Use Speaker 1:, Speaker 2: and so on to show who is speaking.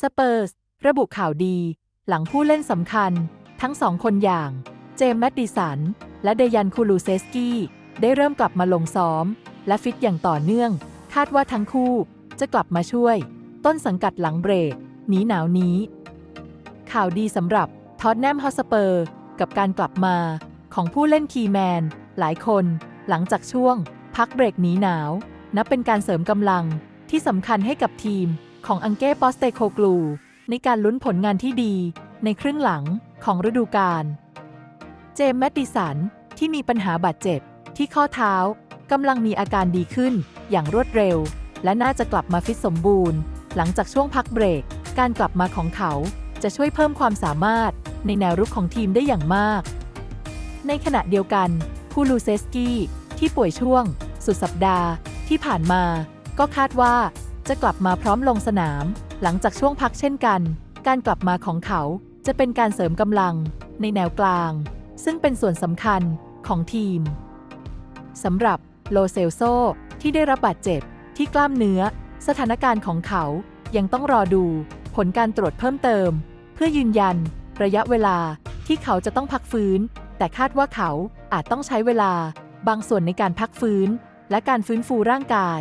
Speaker 1: สเปอร์ส ระบุข่าวดี หลังผู้เล่นสำคัญ ทั้งสองคนอย่าง เจมส์แมดดิสัน และเดยันคูลูเซสกี้ ได้เริ่มกลับมาลงซ้อม และฟิตอย่างต่อเนื่อง คาดว่าทั้งคู่จะกลับมาช่วย ต้นสังกัดหลังเบรกหนีหนาวนี้ ข่าวดีสำหรับท็อตแนมฮอสเปอร์ กับการกลับมาของผู้เล่นคีแมน หลายคน หลังจากช่วง พักเบรกหนีหนาว นับเป็นการเสริมกำลังที่สำคัญให้กับทีม ของอังเก้ปอสเตโคกลู ในการลุ้นผลงานที่ดีในครึ่งหลังของฤดูกาล เจมส์แมดดิสัน ที่มีปัญหาบาดเจ็บ ที่ข้อเท้ากำลังมีอาการดีขึ้นอย่างรวดเร็ว และน่าจะกลับมาฟิตสมบูรณ์ หลังจากช่วงพักเบรก การกลับมาของเขาจะช่วยเพิ่มความสามารถในแนวรุกของทีมได้อย่างมาก ในขณะเดียวกันคูลูเซสกี้ที่ป่วยช่วง สุดสัปดาห์ที่ผ่านมา ก็คาดว่า จะกลับมาพร้อมลงสนาม หลังจากช่วงพักเช่นกัน การกลับมาของเขาจะเป็นการเสริมกำลังในแนวกลาง ซึ่งเป็นส่วนสำคัญของทีมสำหรับโลเซลโซที่ได้รับบาดเจ็บที่กล้ามเนื้อ สถานการณ์ของเขายังต้องรอดูผลการตรวจเพิ่มเติม เพื่อยืนยัน ระยะเวลาที่เขาจะต้องพักฟื้น แต่คาดว่าเขาอาจต้องใช้เวลา บางส่วนในการพักฟื้น และการฟื้นฟูร่างกาย